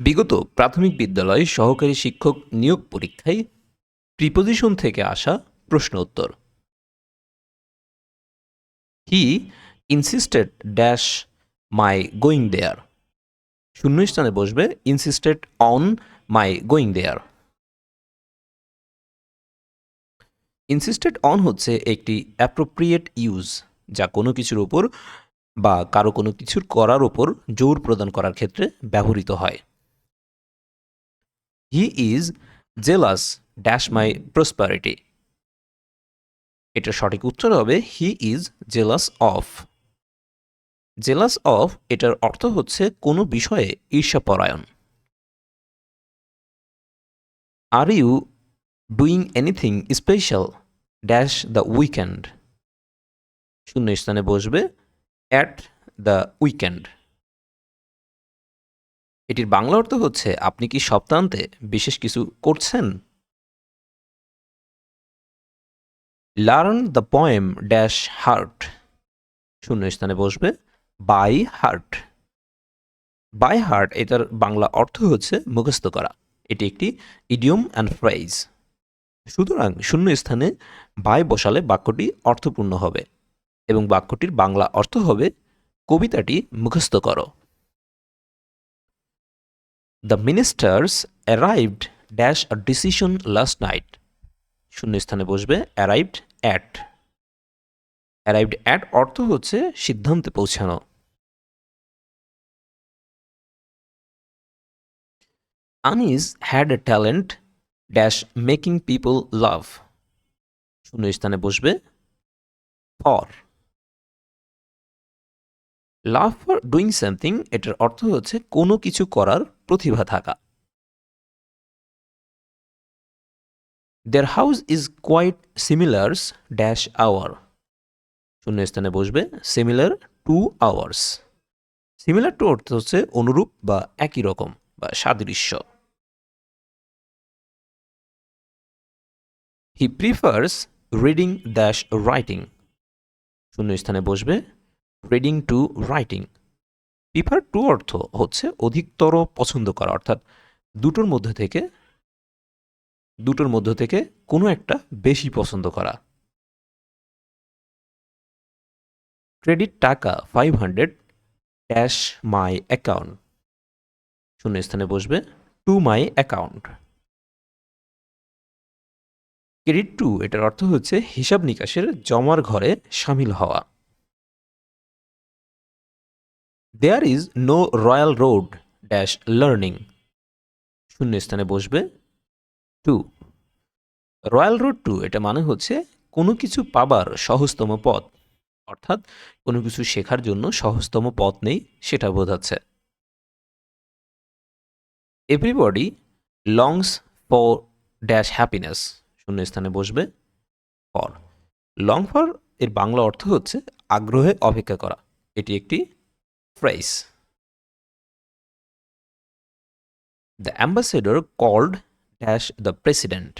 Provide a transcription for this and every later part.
বিগত প্রাথমিক বিদ্যালয় সহকারী শিক্ষক নিয়োগ পরীক্ষায় প্রিপোজিশন থেকে আসা প্রশ্ন উত্তর। He insisted dash my going there শূন্য স্থানে বসবে insisted on my going there insisted on হচ্ছে একটি অ্যাপ্রোপ্রিয়েট ইউজ যা কোনো কিছুর উপর বা কারও কোনো কিছুর করার উপর জোর প্রদান করার ক্ষেত্রে ব্যবহৃত হয়। He is jealous dash my prosperity এটার সঠিক উত্তর হবে he is jealous of jealous of এটার অর্থ হচ্ছে কোনো বিষয়ে ঈর্ষাপরায়ণ। Are you doing anything special dash the weekend শূন্য স্থানে বসবে অ্যাট দ্য উইকেন্ড এটির বাংলা অর্থ হচ্ছে, আপনি কি সপ্তাহান্তে বিশেষ কিছু করছেন? Learn the poem dash heart. শূন্য স্থানে বসবে, বাই হার্ট। বাই হার্ট, এটার বাংলা অর্থ হচ্ছে মুখস্থ করা। এটি একটি ইডিয়ম অ্যান্ড ফ্রাইজ সুতরাং শূন্য স্থানে বাই বসালে বাক্যটি অর্থপূর্ণ হবে এবং বাক্যটির বাংলা অর্থ হবে, কবিতাটি মুখস্থ করো। The ministers arrived dash a decision last night শূন্য স্থানে বসবে অ্যারাইভড অ্যাট অ্যারাইভড অ্যাট অর্থ হচ্ছে সিদ্ধান্তে পৌঁছানো। Anis had a talent dash making people love শূন্য স্থানে বসবে for love for doing something এটার অর্থ হচ্ছে কোনো কিছু করার প্রতিভা থাকা। Their house is quite similars dash our শূন্য স্থানে বসবে similar to ours similar to অর্থ হচ্ছে অনুরূপ বা একই রকম বা সাদৃশ্য। He prefers reading dash writing শূন্য স্থানে বসবে reading to writing prefer to অর্থ হচ্ছে অধিকতর পছন্দ করা, অর্থাৎ দুটোর মধ্যে থেকে, দুটোর মধ্য থেকে কোনো একটা বেশি পছন্দ করা। Credit taka five hundred dash my account শূন্য স্থানে বসবে to my account credit to এটার অর্থ হচ্ছে হিসাব নিকাশের জমার ঘরে সামিল হওয়া। There is no royal road dash learning শূন্য স্থানে বসবে টু রয়্যাল রোড টু এটা মানে হচ্ছে কোনো কিছু পাবার সহজতম পথ। অর্থাৎ কোনো কিছু শেখার জন্য সহজতম পথ নেই, সেটা বোঝাচ্ছে। Everybody longs for dash happiness শূন্য স্থানে বসবে ফর লং ফর এর বাংলা অর্থ হচ্ছে আগ্রহে অপেক্ষা করা। এটি একটি phrase the ambassador called dash the president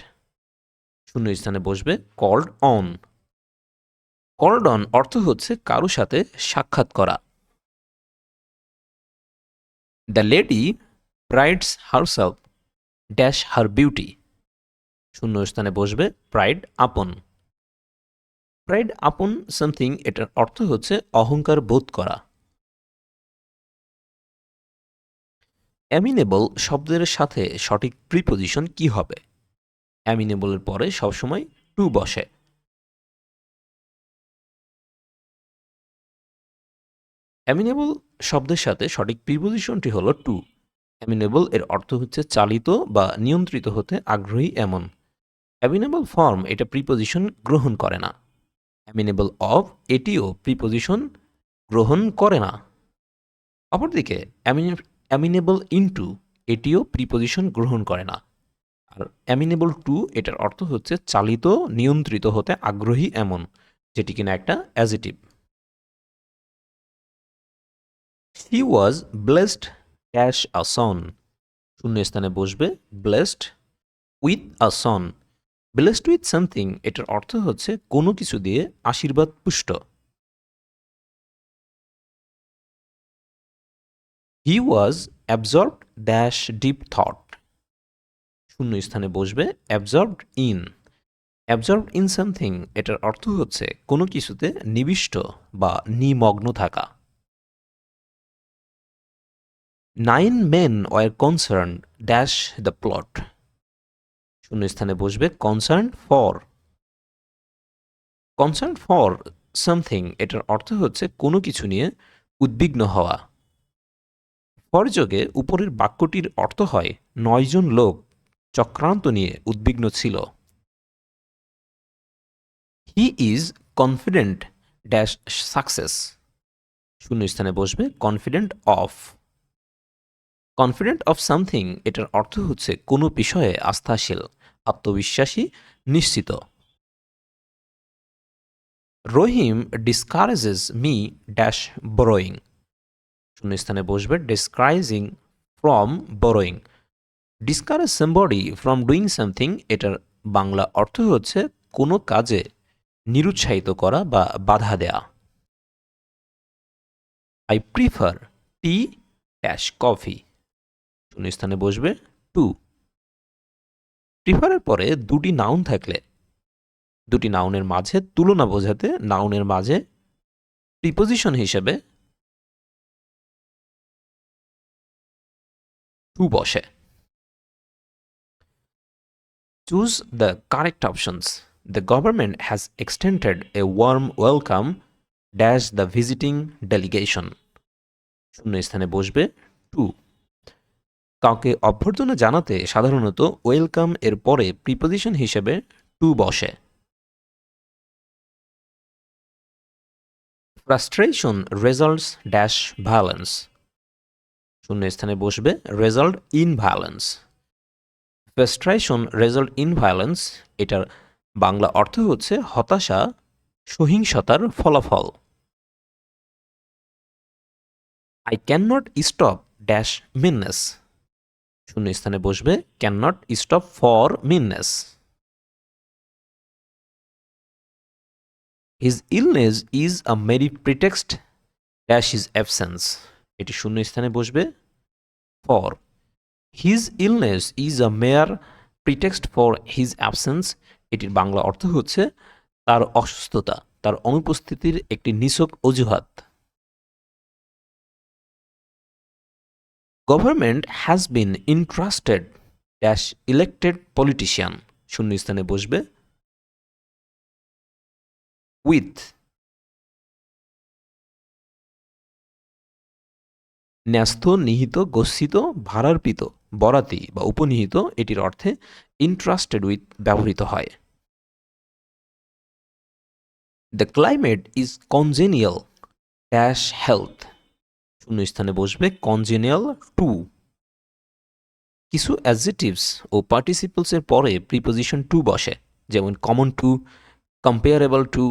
শূন্য স্থানে বসবে কল্ড অন কল্ড অন অর্থ হচ্ছে কারও সাথে সাক্ষাৎ করা। The lady prides herself dash her beauty শূন্য স্থানে বসবে pride upon pride upon something এটার অর্থ হচ্ছে অহংকার বোধ করা। অ্যামিনেবল শব্দের সাথে সঠিক প্রিপোজিশন কি হবে? অ্যামিনেবলের পরে সবসময় টু বসে। অ্যামিনেবল শব্দের সাথে সঠিক প্রিপোজিশনটি হলো টু অ্যামিনেবল এর অর্থ হচ্ছে চালিত বা নিয়ন্ত্রিত হতে আগ্রহী এমন। অ্যামিনেবল ফর্ম এটা প্রিপোজিশন গ্রহণ করে না। অ্যামিনেবল অফ এটিও প্রিপোজিশন গ্রহণ করে না। অপরদিকে অ্যামিনেবল ইনটু এটিও প্রিপোজিশন গ্রহণ করে না। আর অ্যামিনেবল টু এটার অর্থ হচ্ছে চালিত, নিয়ন্ত্রিত হতে আগ্রহী এমন, যেটি কিনা একটা adjective he was blessed dash a son শূন্য স্থানে বসবে blessed with a son blessed with something এটার অর্থ হচ্ছে কোনো কিছু দিয়ে আশীর্বাদ পুষ্ট। He was absorbed dash deep thought শূন্য স্থানে বসবে absorbed in absorbed in something এটার অর্থ হচ্ছে কোনো কিছুতে নিবিষ্ট বা নিমগ্ন থাকা। Nine men were concern dash the plot শূন্য স্থানে বসবে concern for concern for something এটার অর্থ হচ্ছে কোনো কিছু নিয়ে উদ্বিগ্ন হওয়া। ফরযোগে উপরের বাক্যটির অর্থ হয়, নয়জন লোক চক্রান্ত নিয়ে উদ্বিগ্ন ছিল। He is confident dash success শূন্য স্থানে বসবে confident of confident of something এটার অর্থ হচ্ছে, কোনো বিষয়ে আস্থাশীল, আত্মবিশ্বাসী, নিশ্চিত। Rahim discourages me dash borrowing শূন্যস্থানে বসবে discouraging from borrowing discourage somebody from doing something এটার বাংলা অর্থ হচ্ছে কোনো কাজে নিরুৎসাহিত করা বা বাধা দেয়া। I prefer tea dash coffee শূন্য স্থানে বসবে টু প্রিফারের পরে দুটি নাউন থাকলে। দুটি নাউনের মাঝে, তুলনা বোঝাতে নাউনের মাঝে প্রিপোজিশন হিসেবে টু বসে? Choose the correct options the government has extended a warm welcome dash the visiting delegation শূন্য স্থানে বসবে টু কাউকে অভ্যর্থনা জানাতে সাধারণত ওয়েলকাম এর পরে প্রিপোজিশন হিসেবে টু বসে। ফ্রাস্ট্রেশন রেজাল্টস ড্যাশ ভায়োলেন্স শূন্য স্থানে বসবে result in violence frustration result in violence এটার বাংলা অর্থ হচ্ছে হতাশা, সহিংসতার ফলাফল। I can not stop dash meanness শূন্য স্থানে বসবে can not stop for meanness his illness is a mere pretext dash his absence এটি শূন্য স্থানে বসবে for his illness is a mere pretext for his absence এটির বাংলা অর্থ হচ্ছে তার অসুস্থতা, তার অনুপস্থিতির একটি নিছক অজুহাত। Government has been entrusted dash elected politician শূন্য স্থানে বসবে। উইথ ন্যস্ত, নিহিত, গচ্ছিত ভাড়ার্পিত বরাতি বা উপনিহিত এটির অর্থে ইন্ট্রাস্টেড উইথ ব্যবহৃত হয়। The climate is congenial dash health শূন্য স্থানে বসবে কনজেনিয়াল টু কিছু অ্যাডজেটিভস ও পার্টিসিপলসের পরে প্রিপোজিশন টু বসে, যেমন common to comparable to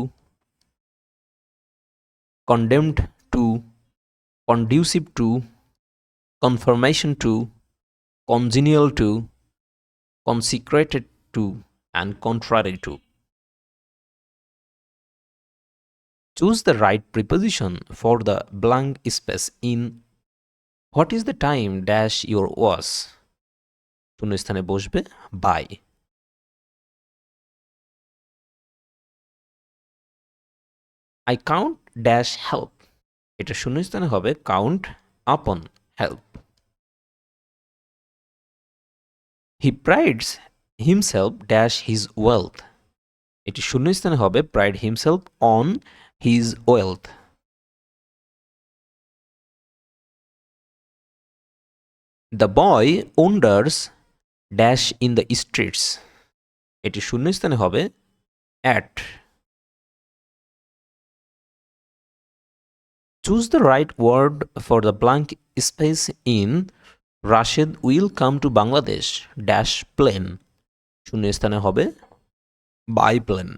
condemned to conducive to, confirmation to, congenial to, consecrated to, and contrary to. Choose the right preposition for the blank space in What is the time dash your was? শূন্যস্থানে বসবে by. I count dash help. এটা শূন্যস্থানে হবে count upon help he prides himself dash his wealth এটি শূন্যস্থানে হবে pride himself on his wealth the boy wanders dash in the streets এটি শূন্যস্থানে হবে at Choose the right word for the blank space in Rashid will come to Bangladesh dash plane. শূন্য স্থানে হবে by plane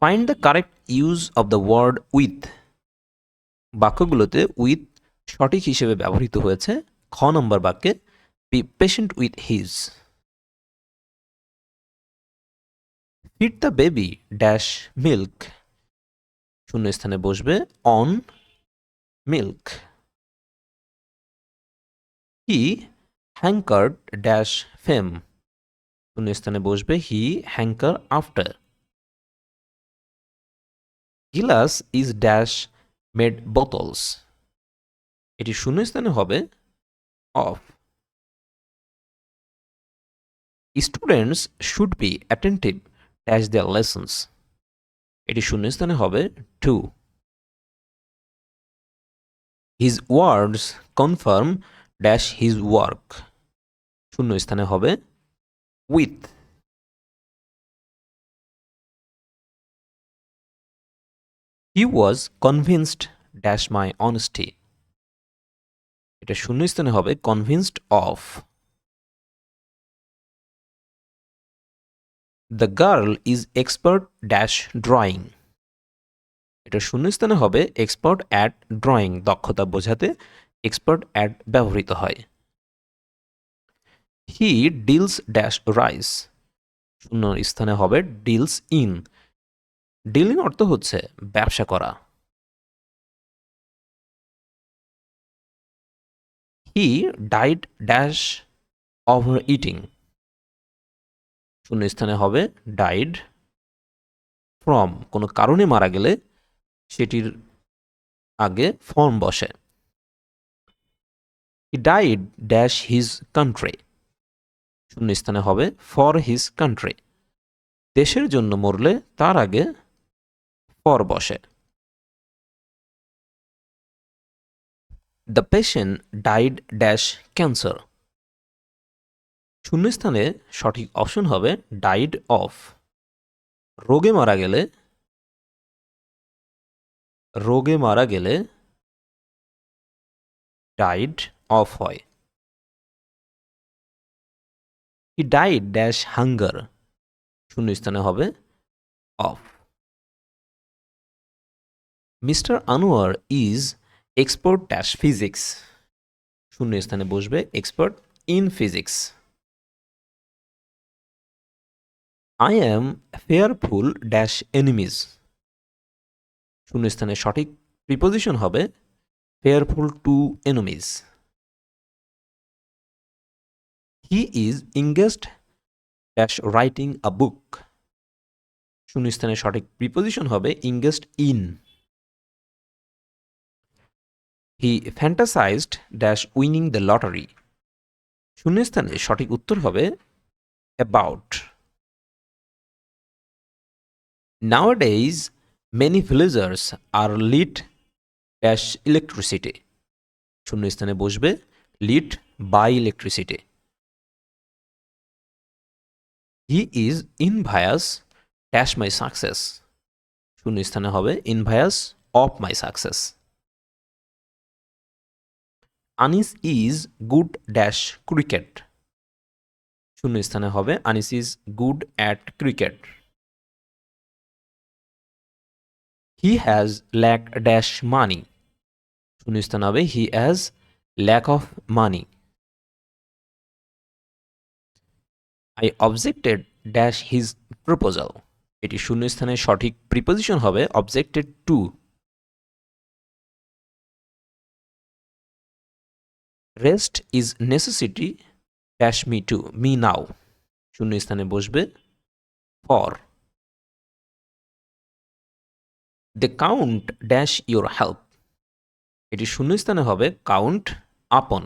find the correct use of the word with বাক্যগুলোতে with সঠিক হিসেবে ব্যবহৃত হয়েছে, খ নম্বর বাক্যে patient with his fit the baby dash milk শূন্য স্থানে বসবে on milk he hanker dash fame শূন্য স্থানে বসবে he hanker after glass is dash made bottles এটি শূন্য স্থানে হবে of students should be attentive dash their lessons এটি শূন্য স্থানে হবে to his words confirm dash his work শূন্য স্থানে হবে with he was convinced dash my honesty এটা শূন্য স্থানে হবে convinced of the girl is expert dash drawing এটা শূন্য স্থানে হবে এক্সপার্ট অ্যাট ড্রয়িং দক্ষতা বোঝাতে এক্সপার্ট অ্যাট ব্যবহৃত হয়। হি ডিলস ড্যাশ রাইস শূন্য স্থানে হবে ডিলস ইন ডিলিং অর্থ হচ্ছে ব্যবসা করা। He died dash over eating শূন্য স্থানে হবে ডাইড ফ্রম কোনো কারণে মারা গেলে সেটির আগে ফর্ম বসে। He died dash his country শূন্য স্থানে হবে ফর হিজ কান্ট্রি দেশের জন্য মরলে তার আগে ফর বসে। The patient died dash cancer শূন্যস্থানে সঠিক অপশন হবে ডাইড অফ। রোগে মারা গেলে, রোগে মারা গেলে ডাইড অফ হয়। হি ডাইড ড্যাশ হাঙ্গার শূন্যস্থানে হবে of. Mister Anwar is expert dash physics. শূন্য স্থানে বসবে expert in physics. I am fearful dash enemies শূন্যস্থানে সঠিক প্রিপোজিশন হবে fearful to enemies he is engaged dash writing a book শূন্যস্থানে সঠিক প্রিপোজিশন হবে engaged in he fantasized dash winning the lottery শূন্যস্থানে সঠিক উত্তর হবে about Nowadays, many villagers are lit dash electricity. শূন্যস্থানে বসবে lit by electricity. He is envious dash my success. শূন্যস্থানে হবে envious of my success. Anis is good dash cricket. শূন্যস্থানে হবে Anis is good at cricket. He has lack dash money শূন্যস্থান হবে he has lack of money I objected dash his proposal এটি শূন্যস্থানের সঠিক preposition হবে objected to rest is necessity dash me to me now শূন্যস্থানে বসবে for they count dash your help এটি শূন্যস্থানে হবে কাউন্ট আপন